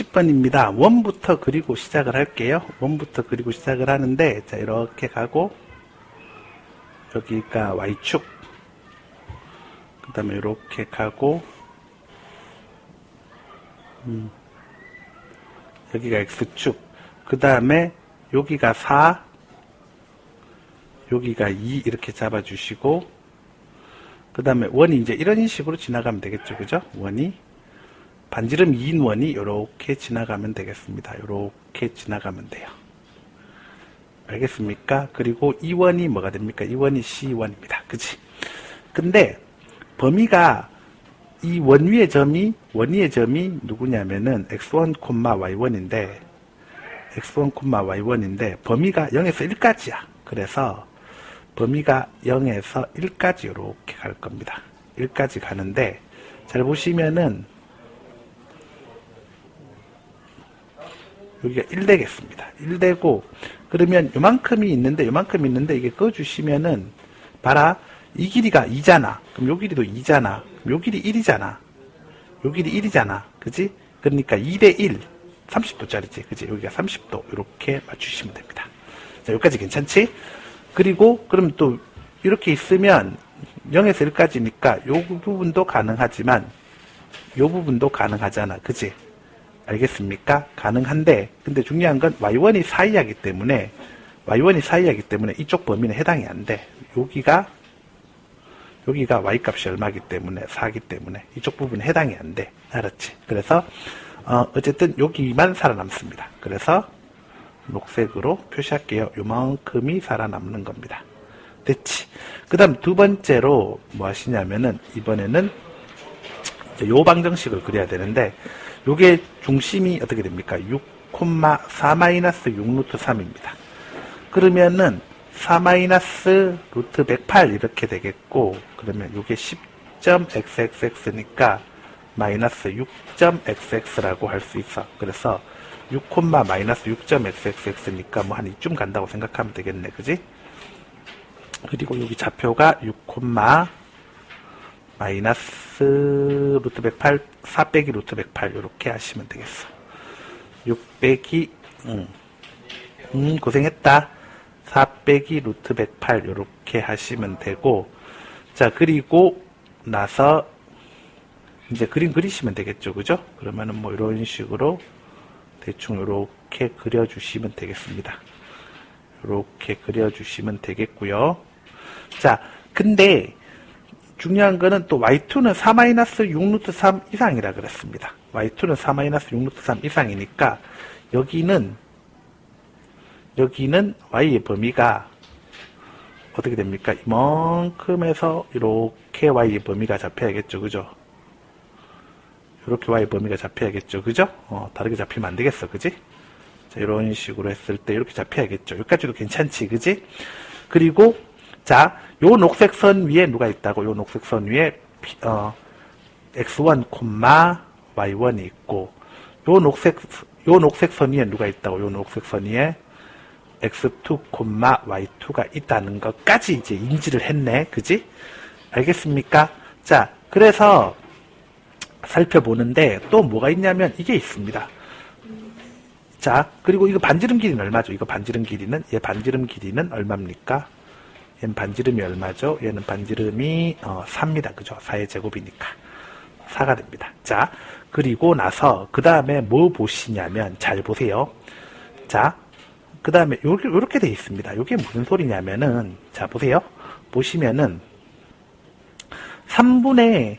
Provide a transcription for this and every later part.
20번입니다. 원부터 그리고 시작을 할게요. 원부터 그리고 시작을 하는데, 자, 이렇게 가고, 여기가 Y축. 그 다음에 이렇게 가고, 음, 여기가 X축. 그 다음에 여기가 4, 여기가 2 이렇게 잡아주시고, 그 다음에 원이 이제 이런 식으로 지나가면 되겠죠. 그죠? 원이. 반지름 2인 원이 이렇게 지나가면 되겠습니다. 이렇게 지나가면 돼요. 알겠습니까? 그리고 이 원이 뭐가 됩니까? 이 원이 C1입니다. 그치? 근데 범위가 이 원 위의 점이 원 위의 점이 누구냐면은 x1, y1인데 x1, y1인데 범위가 0에서 1까지야. 그래서 범위가 0에서 1까지 이렇게 갈 겁니다. 1까지 가는데 잘 보시면은 여기가 1 되겠습니다. 1 되고 그러면 요만큼이 있는데 요만큼 있는데 이게 꺼주시면은 봐라 이 길이가 2잖아. 그럼 요 길이도 2잖아. 그럼 요 길이 1이잖아. 요 길이 1이잖아. 그지? 그러니까 2대 1. 30도짜리지. 그지? 여기가 30도. 이렇게 맞추시면 됩니다. 자, 여기까지 괜찮지? 그리고 그럼 또 이렇게 있으면 0에서 1까지니까 요 부분도 가능하지만 요 부분도 가능하잖아. 그지? 알겠습니까? 가능한데 근데 중요한 건 y1이 사이하기 때문에 y1이 사이하기 때문에 이쪽 범위는 해당이 안 돼. 여기가 여기가 y 값이 얼마기 때문에 4기 때문에 이쪽 부분은 해당이 안 돼. 알았지? 그래서 어, 어쨌든 여기만 살아남습니다. 그래서 녹색으로 표시할게요. 요만큼이 살아남는 겁니다. 됐지? 그 다음 두 번째로 뭐 하시냐면은 이번에는 요 방정식을 그려야 되는데 요게 중심이 어떻게 됩니까? 6,4-6 루트 3입니다. 그러면은 4 마이너스 루트 108 이렇게 되겠고 그러면 요게 10.xxx니까 마이너스 6.xx라고 할 수 있어. 그래서 6, 마이너스 6.xxx니까 뭐 한 이쯤 간다고 생각하면 되겠네. 그지? 그리고 여기 좌표가 6, 마 이너스 루트 108, 4 빼기 루트 108 이렇게 하시면 되겠어. 6 빼기 음, 음 고생했다. 4 빼기 루트 108 이렇게 하시면 되고 자 그리고 나서 이제 그림 그리시면 되겠죠. 그죠? 그러면은 뭐 이런 식으로 대충 이렇게 그려주시면 되겠습니다. 이렇게 그려주시면 되겠고요. 자 근데 중요한 거는 또 y2는 4-6 루트 3 이상이라 그랬습니다 y2는 4-6 루트 3 이상이니까 여기는 여기는 y의 범위가 어떻게 됩니까? 이만큼에서 이렇게 y의 범위가 잡혀야겠죠. 그죠? 이렇게 y의 범위가 잡혀야겠죠. 그죠? 어, 다르게 잡히면 안 되겠어. 그지? 자, 이런 식으로 했을 때 이렇게 잡혀야겠죠. 여기까지도 괜찮지. 그지? 그리고 자, 요 녹색 선 위에 누가 있다고? 요 녹색 선 위에 어, x1, y1이 있고 요 녹색 요 녹색 선 위에 누가 있다고? 요 녹색 선 위에 x2, y2가 있다는 것까지 이제 인지를 했네. 그지? 알겠습니까? 자, 그래서 살펴보는데 또 뭐가 있냐면 이게 있습니다. 자, 그리고 이거 반지름 길이는 얼마죠? 이거 반지름 길이는 얘 반지름 길이는 얼마입니까? 얘는 반지름이 얼마죠? 얘는 반지름이 어, 4입니다. 그죠? 4의 제곱이니까 4가 됩니다. 자, 그리고 나서 그 다음에 뭐 보시냐면 잘 보세요. 자, 그 다음에 요렇게, 요렇게 돼 있습니다. 요게 무슨 소리냐면은, 자, 보세요. 보시면은, 3분의,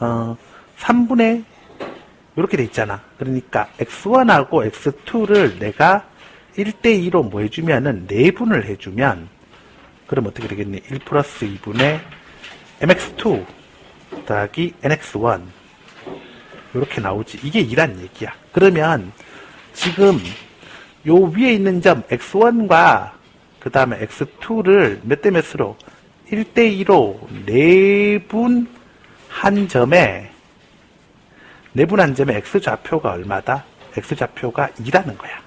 어, 3분의, 요렇게 돼 있잖아. 그러니까, x1하고 x2를 내가 1대2로 뭐 해주면은, 4분을 해주면, 그럼 어떻게 되겠니? 1 플러스 2분의 mx2 더하기 nx1. 요렇게 나오지. 이게 2란 얘기야. 그러면, 지금, 요 위에 있는 점 x1과 그 다음에 x2를 몇 대 몇으로 1대2로 내분 한 점에 내분 한 점에 x좌표가 얼마다? x좌표가 2라는 거야.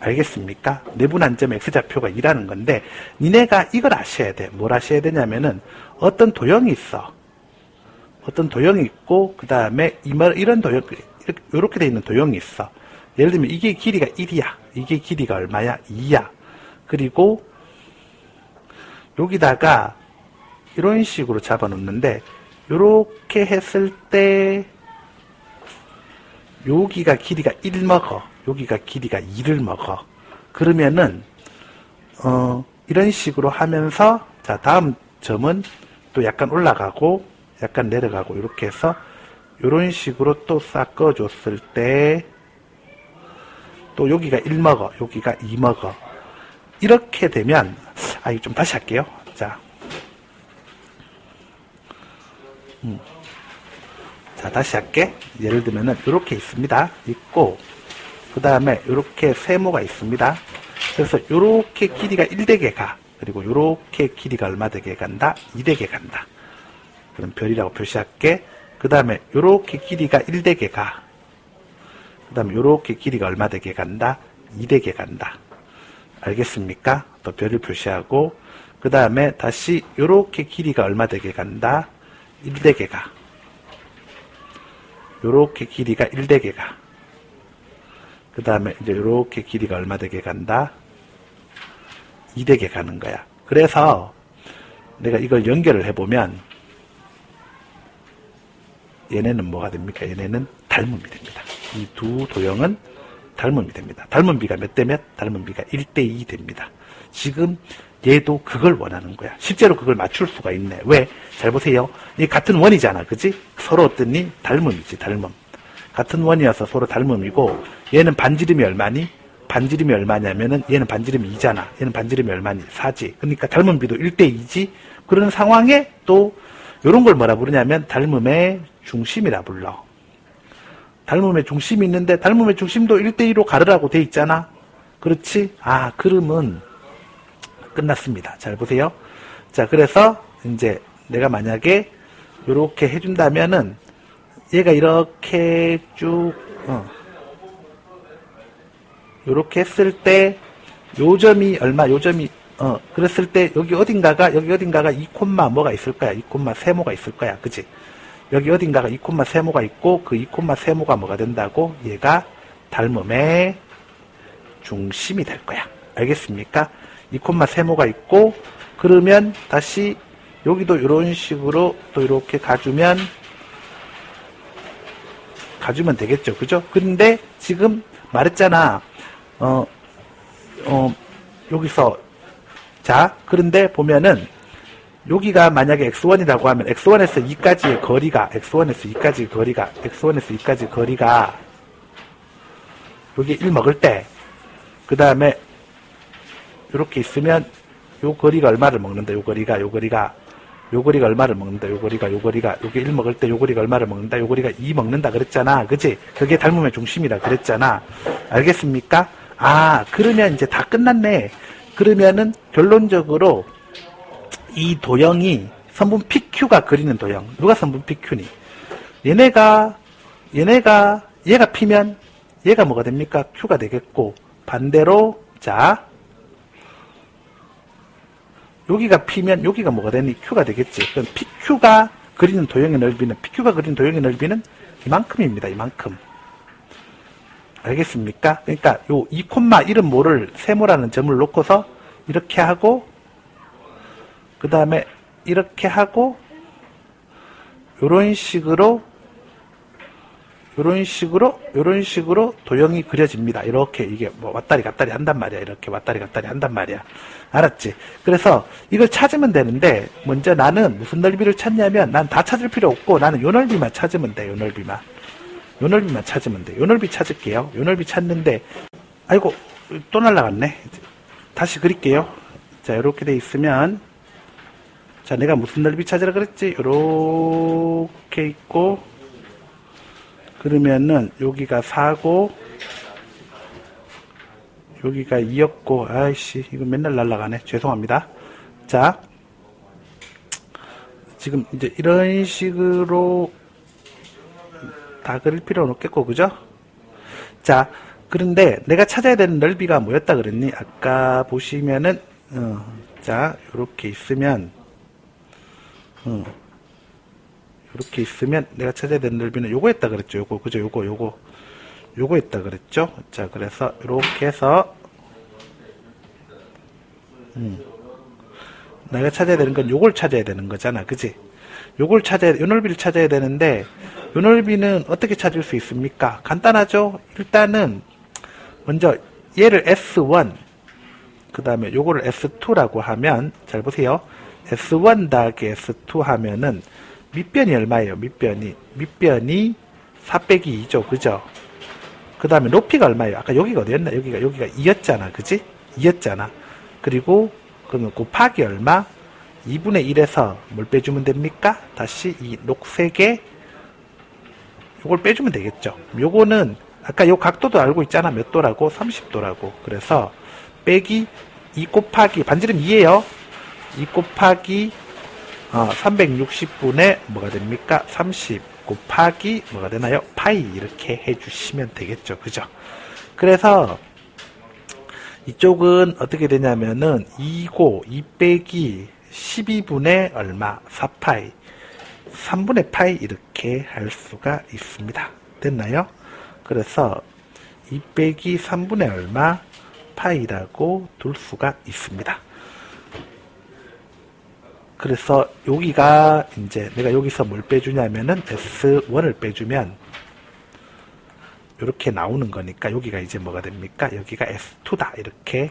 알겠습니까? 내분 한 점에 x좌표가 2라는 건데 니네가 이걸 아셔야 돼. 뭘 아셔야 되냐면은 어떤 도형이 있어. 어떤 도형이 있고 그 다음에 이런 도형 이렇게, 이렇게 돼 있는 도형이 있어. 예를 들면 이게 길이가 1이야. 이게 길이가 얼마야? 2야. 그리고 여기다가 이런 식으로 잡아 놓는데 이렇게 했을 때 여기가 길이가 1 먹어. 여기가 길이가 2를 먹어. 그러면은 어 이런 식으로 하면서 자 다음 점은 또 약간 올라가고 약간 내려가고 이렇게 해서 이런 식으로 또 섞어줬을 때 또 여기가 1 먹어. 여기가 2 먹어. 이렇게 되면 아 이거 좀 다시 할게요. 자 자, 다시 할게. 예를 들면은, 이렇게 있습니다. 있고, 그 다음에, 이렇게 세모가 있습니다. 그래서, 이렇게 길이가 1대게 가. 그리고, 이렇게 길이가 얼마 되게 간다? 2대게 간다. 그럼 별이라고 표시할게. 그 다음에, 이렇게 길이가 1대게 가. 그 다음에, 이렇게 길이가 얼마 되게 간다? 2대게 간다. 알겠습니까? 또 별을 표시하고, 그 다음에, 다시, 이렇게 길이가 얼마 되게 간다? 1대게 가. 요렇게 길이가 1대게 가. 그 다음에 이제 요렇게 길이가 얼마 되게 간다? 2대게 가는 거야. 그래서 내가 이걸 연결을 해보면 얘네는 뭐가 됩니까? 얘네는 닮음이 됩니다. 이 두 도형은 닮음이 됩니다. 닮은 비가 몇 대 몇? 닮은 비가 1대 2 됩니다. 지금 얘도 그걸 원하는 거야. 실제로 그걸 맞출 수가 있네. 왜? 잘 보세요. 이 같은 원이잖아. 그지? 서로 어떠니? 닮음이지, 닮음. 같은 원이어서 서로 닮음이고, 얘는 반지름이 얼마니? 반지름이 얼마냐면은, 얘는 반지름이 2잖아. 얘는 반지름이 얼마니? 4지. 그러니까 닮은 비도 1대 2지. 그런 상황에 또, 요런 걸 뭐라 부르냐면, 닮음의 중심이라 불러. 닮음의 중심이 있는데, 닮음의 중심도 1대 2로 가르라고 돼 있잖아. 그렇지? 아, 그러면, 끝났습니다. 잘 보세요. 자, 그래서 이제 내가 만약에 이렇게 해준다면은 얘가 이렇게 쭉 어, 이렇게 했을 때 요점이 얼마 요점이 어 그랬을 때 여기 어딘가가 여기 어딘가가 2 콤마 뭐가 있을 거야. 2 콤마 세모가 있을 거야. 그치? 여기 어딘가가 2 콤마 세모가 있고 그2 콤마 세모가 뭐가 된다고? 얘가 닮음의 중심이 될 거야. 알겠습니까? 2 콤마 세모가 있고 그러면 다시 여기도 이런 식으로 또 이렇게 가주면 가주면 되겠죠. 그죠? 근데 지금 말했잖아. 어, 어, 여기서. 자 그런데 보면은 여기가 만약에 x1이라고 하면 x1에서 2까지의 거리가 x1에서 2까지 거리가 x1에서 2까지 거리가 여기 1 먹을 때 그 다음에 이렇게 있으면 요 거리가 얼마를 먹는다. 요 거리가 요 거리가 요 거리가 얼마를 먹는다. 요 거리가 요 거리가 요게 1 먹을 때 요 거리가 얼마를 먹는다. 요 거리가 2 먹는다 그랬잖아. 그지? 그게 닮음의 중심이라 그랬잖아. 알겠습니까? 아, 그러면 이제 다 끝났네. 그러면은 결론적으로 이 도형이 선분 PQ가 그리는 도형. 누가 선분 PQ니? 얘네가 얘네가 얘가 P면 얘가 뭐가 됩니까? Q가 되겠고 반대로 자 여기가 P면 여기가 뭐가 되니? Q가 되겠지. 그럼 PQ가 그리는 도형의 넓이는, PQ가 그리는 도형의 넓이는 이만큼입니다. 이만큼. 알겠습니까? 그러니까 요 2콤마1은 뭐를 세모라는 점을 놓고서 이렇게 하고 그 다음에 이렇게 하고 요런 식으로 요런 식으로 요런 식으로 도형이 그려집니다. 이렇게 이게 뭐 왔다리 갔다리 한단 말이야. 이렇게 왔다리 갔다리 한단 말이야. 알았지? 그래서 이걸 찾으면 되는데 먼저 나는 무슨 넓이를 찾냐면 난 다 찾을 필요 없고 나는 요 넓이만 찾으면 돼. 요 넓이만. 요 넓이만 찾으면 돼. 요 넓이 찾을게요. 요 넓이 찾는데 아이고 또 날라갔네. 다시 그릴게요. 자 이렇게 돼 있으면 자 내가 무슨 넓이 찾으라 그랬지? 요렇게 있고 그러면은 여기가 4고 여기가 2였고 아이씨 이거 맨날 날라가네. 죄송합니다. 자 지금 이제 이런 식으로 다 그릴 필요는 없겠고 그죠? 자 그런데 내가 찾아야 되는 넓이가 뭐였다 그랬니? 아까 보시면은 어, 자 이렇게 있으면 어, 이렇게 있으면 내가 찾아야 되는 넓이는 요거 했다 그랬죠. 요거 그죠? 요거 요거 요거 했다 그랬죠. 자 그래서 이렇게 해서 음. 내가 찾아야 되는 건 요걸 찾아야 되는 거잖아. 그지? 요걸 찾아야, 요 넓이를 찾아야 되는데, 요 넓이는 어떻게 찾을 수 있습니까? 간단하죠? 일단은, 먼저, 얘를 S1, 그 다음에 요거를 S2라고 하면, 잘 보세요. S1 더하기 S2 하면은, 밑변이 얼마예요? 밑변이. 밑변이 4 빼기 2죠. 그죠? 그 다음에 높이가 얼마예요? 아까 여기가 어디였나? 여기가, 여기가 2였잖아. 그지? 2였잖아. 그리고, 그러면 곱하기 얼마? 2분의 1에서 뭘 빼주면 됩니까? 다시 이 녹색에 요걸 빼주면 되겠죠. 요거는 아까 요 각도도 알고 있잖아. 몇 도라고? 30도라고. 그래서 빼기 2 곱하기 반지름 2에요. 2 곱하기 어, 360분의 뭐가 됩니까? 30 곱하기 뭐가 되나요? 파이 이렇게 해주시면 되겠죠. 그죠? 그래서 이쪽은 어떻게 되냐면은 2고 2 빼기 12분의 얼마 4파이 3분의 파이 이렇게 할 수가 있습니다. 됐나요? 그래서 2 빼기 3분의 얼마 파이라고 둘 수가 있습니다. 그래서 여기가 이제 내가 여기서 뭘 빼주냐면은 S1을 빼주면 이렇게 나오는 거니까 여기가 이제 뭐가 됩니까? 여기가 S2다 이렇게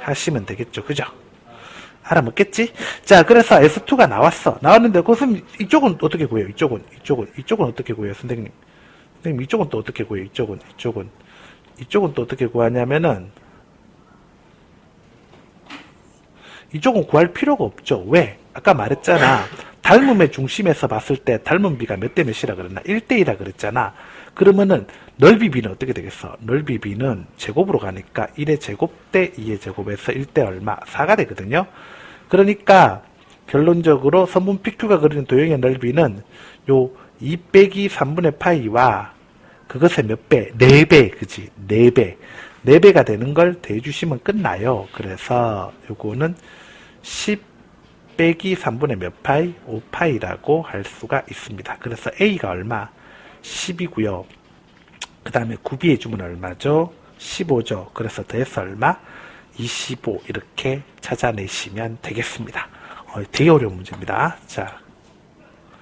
하시면 되겠죠. 그죠? 알아먹겠지? 자, 그래서 S2가 나왔어. 나왔는데, 그것은 이쪽은 어떻게 구해요? 이쪽은, 이쪽은, 이쪽은 어떻게 구해요, 선생님? 선생님, 이쪽은 또 어떻게 구해요? 이쪽은, 이쪽은. 이쪽은 또 어떻게 구하냐면은, 이쪽은 구할 필요가 없죠. 왜? 아까 말했잖아. 닮음의 중심에서 봤을 때 닮은 비가 몇 대 몇이라 그랬나? 1대2라 그랬잖아. 그러면은 넓이 비는 어떻게 되겠어? 넓이 비는 제곱으로 가니까 1의 제곱 대 2의 제곱에서 1대 얼마? 4가 되거든요. 그러니까 결론적으로 선분 PQ가 그리는 도형의 넓이는 요 2 빼기 3분의 파이와 그것의 몇 배? 4배, 그지? 4배. 4배가 되는 걸 대주시면 끝나요. 그래서 요거는 10 빼기 3분의 몇 파이? 5파이라고 할 수가 있습니다. 그래서 A가 얼마? 10이고요. 그 다음에 구비해 주면 얼마죠? 15죠. 그래서 더해서 얼마? 25 이렇게 찾아내시면 되겠습니다. 어, 되게 어려운 문제입니다. 자,